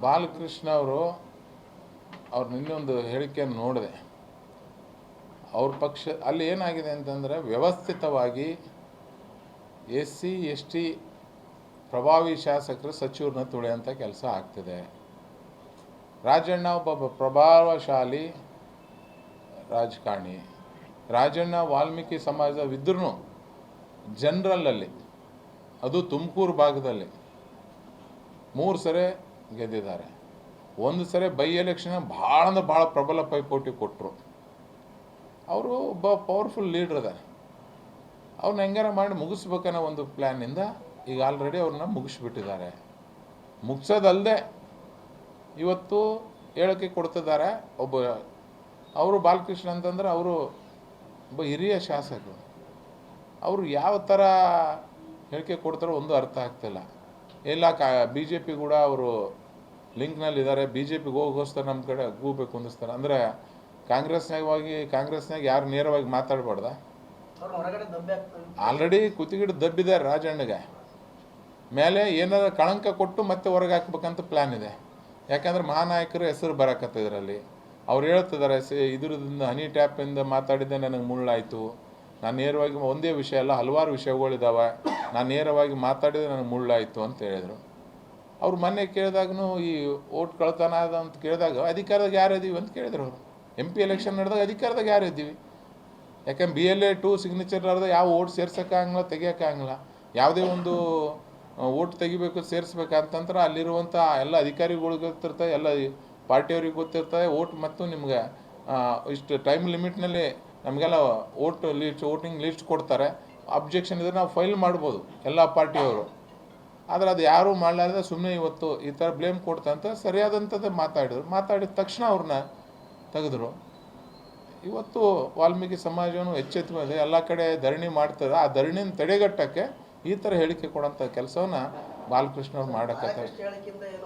ಬಾಲಕೃಷ್ಣ ಅವರು, ಅವ್ರು ನಿನ್ನೊಂದು ಹೇಳಿಕೆಯನ್ನು ನೋಡಿದೆ. ಅವ್ರ ಪಕ್ಷ, ಅಲ್ಲಿ ಏನಾಗಿದೆ ಅಂತಂದರೆ ವ್ಯವಸ್ಥಿತವಾಗಿ ಎಸ್ ಸಿ, ಎಸ್ ಟಿ ಪ್ರಭಾವಿ ಶಾಸಕರು ಸಚಿವರನ್ನ ತುಳಿಯೋಂಥ ಕೆಲಸ ಆಗ್ತಿದೆ. ರಾಜಣ್ಣ ಒಬ್ಬ ಪ್ರಭಾವಶಾಲಿ ರಾಜಕಾರಣಿ. ರಾಜಣ್ಣ ವಾಲ್ಮೀಕಿ ಸಮಾಜದ ಸಮಾಜವಿದ್ರೂ ಜನರಲ್ಲಲ್ಲಿ, ಅದು ತುಮಕೂರು ಭಾಗದಲ್ಲಿ, ಮೂರು ಸರಿ ಗೆದ್ದಿದ್ದಾರೆ. ಒಂದು ಸರಿ ಬೈ ಎಲೆಕ್ಷನ್ ಭಾಳ ಅಂದ್ರೆ ಭಾಳ ಪ್ರಬಲ ಪೈಪೋಟಿ ಕೊಟ್ಟರು ಅವರು ಒಬ್ಬ ಪವರ್ಫುಲ್ ಲೀಡ್ರ್ ಅದಾರೆ ಅವ್ರನ್ನ ಹೆಂಗಾರ ಮಾಡಿ ಮುಗಿಸ್ಬೇಕನ್ನೋ ಒಂದು ಪ್ಲ್ಯಾನಿಂದ ಈಗ ಆಲ್ರೆಡಿ ಅವ್ರನ್ನ ಮುಗಿಸ್ಬಿಟ್ಟಿದ್ದಾರೆ. ಮುಗಿಸೋದಲ್ಲದೆ ಇವತ್ತು ಹೇಳಿಕೆ ಕೊಡ್ತಿದ್ದಾರೆ ಒಬ್ಬ, ಅವರು ಬಾಲಕೃಷ್ಣ ಅಂತಂದ್ರೆ ಅವರು ಒಬ್ಬ ಹಿರಿಯ ಶಾಸಕರು. ಅವರು ಯಾವ ಥರ ಹೇಳಿಕೆ ಕೊಡ್ತಾರೋ ಒಂದು ಅರ್ಥ ಆಗ್ತಿಲ್ಲ. ಇಲ್ಲ ಕಾ ಬಿ ಜೆ ಪಿ ಕೂಡ ಅವರು ಲಿಂಕ್ನಲ್ಲಿದ್ದಾರೆ. ಬಿ ಜೆ ಪಿಗೆ ಹೋಗೋಸ್ತಾರೆ ನಮ್ಮ ಕಡೆ ಗೂಬೇಕು ಕುಂದಿಸ್ತಾರೆ. ಅಂದರೆ ಕಾಂಗ್ರೆಸ್ನಾಗ ಹೋಗಿ ಕಾಂಗ್ರೆಸ್ನಾಗ ಯಾರು ನೇರವಾಗಿ ಮಾತಾಡಬಾರ್ದ? ಆಲ್ರೆಡಿ ಕುತ್ತಿಗಿಡ ದಬ್ಬಿದ್ದಾರೆ ರಾಜಣ್ಣಗೆ. ಮೇಲೆ ಏನಾದ್ರು ಕಳಂಕ ಕೊಟ್ಟು ಮತ್ತೆ ಹೊರಗೆ ಹಾಕ್ಬೇಕಂತ ಪ್ಲ್ಯಾನ್ ಇದೆ. ಯಾಕಂದ್ರೆ ಮಹಾನಾಯಕರ ಹೆಸರು ಬರಕತ್ತ ಇದರಲ್ಲಿ ಅವ್ರು ಹೇಳ್ತಿದ್ದಾರೆ ಸಿ ಇದ್ರದಿಂದ ಹನಿ ಟ್ಯಾಪಿಂದ ಮಾತಾಡಿದ್ದೆ ನನಗೆ ಮುಳ್ಳಾಯಿತು. ನಾನು ನೇರವಾಗಿ ಒಂದೇ ವಿಷಯ ಅಲ್ಲ, ಹಲವಾರು ವಿಷಯಗಳಿದ್ದಾವೆ ನಾನು ನೇರವಾಗಿ ಮಾತಾಡಿದ್ರೆ ನನಗೆ ಮುಳ್ಳಾಯಿತು ಅಂತ ಹೇಳಿದರು. ಅವ್ರು ಮೊನ್ನೆ ಕೇಳಿದಾಗೂ ಈ ಓಟ್ ಕಳ್ತನ ಅದ ಅಂತ ಕೇಳಿದಾಗ, ಅಧಿಕಾರದಾಗ ಯಾರು ಇದ್ದೀವಿ ಅಂತ ಕೇಳಿದ್ರು ಅವರು. ಎಂ ಪಿ ಎಲೆಕ್ಷನ್ ನಡೆದಾಗ ಅಧಿಕಾರದಾಗ ಯಾರು ಇದ್ದೀವಿ ಯಾಕಂದ್ರೆ B L A two signature ಅರ್ಧ ಯಾವ ಓಟ್ ಸೇರ್ಸೋಕ್ಕಾಗಲ್ಲ, ತೆಗಿಯೋಕ್ಕಾಗಲ್ಲ. ಯಾವುದೇ ಒಂದು ಓಟ್ ತೆಗಿಬೇಕು ಸೇರಿಸ್ಬೇಕಂತಂದ್ರೆ ಅಲ್ಲಿರುವಂಥ ಎಲ್ಲ ಅಧಿಕಾರಿಗಳು ಗೊತ್ತಿರ್ತವೆ ಎಲ್ಲ ಪಾರ್ಟಿಯವ್ರಿಗೆ ಗೊತ್ತಿರ್ತದೆ. ಓಟ್ ಮತ್ತು ನಿಮ್ಗೆ ಇಷ್ಟು ಟೈಮ್ ಲಿಮಿಟ್ನಲ್ಲಿ ನಮಗೆಲ್ಲ ಓಟ್ ಲೀಸ್ಟ್, ವೋಟಿಂಗ್ ಲಿಸ್ಟ್ ಕೊಡ್ತಾರೆ. ಅಬ್ಜೆಕ್ಷನ್ ಇದ್ರೆ ನಾವು ಫೈಲ್ ಮಾಡ್ಬೋದು, ಎಲ್ಲ ಪಾರ್ಟಿಯವರು. ಆದರೆ ಅದು ಯಾರೂ ಮಾಡಲಾರ್ದೆ ಸುಮ್ಮನೆ ಇವತ್ತು ಈ ಥರ ಬ್ಲೇಮ್ ಕೊಡ್ತಂತ ಸರಿಯಾದಂಥದ್ದೇ ಮಾತಾಡಿದ್ರು. ಮಾತಾಡಿದ ತಕ್ಷಣ ಅವ್ರನ್ನ ತೆಗೆದ್ರು. ಇವತ್ತು ವಾಲ್ಮೀಕಿ ಸಮಾಜವನ್ನು ಎಚ್ಚೆತ್ತು ಮೇಲೆ ಎಲ್ಲ ಕಡೆ ಧರಣಿ ಮಾಡ್ತಾರೆ ಆ ಧರಣಿನ ತಡೆಗಟ್ಟಕ್ಕೆ ಈ ಥರ ಹೇಳಿಕೆ ಕೊಡೋಂಥ ಕೆಲಸವನ್ನ ಬಾಲಕೃಷ್ಣ ಅವ್ರು ಏನು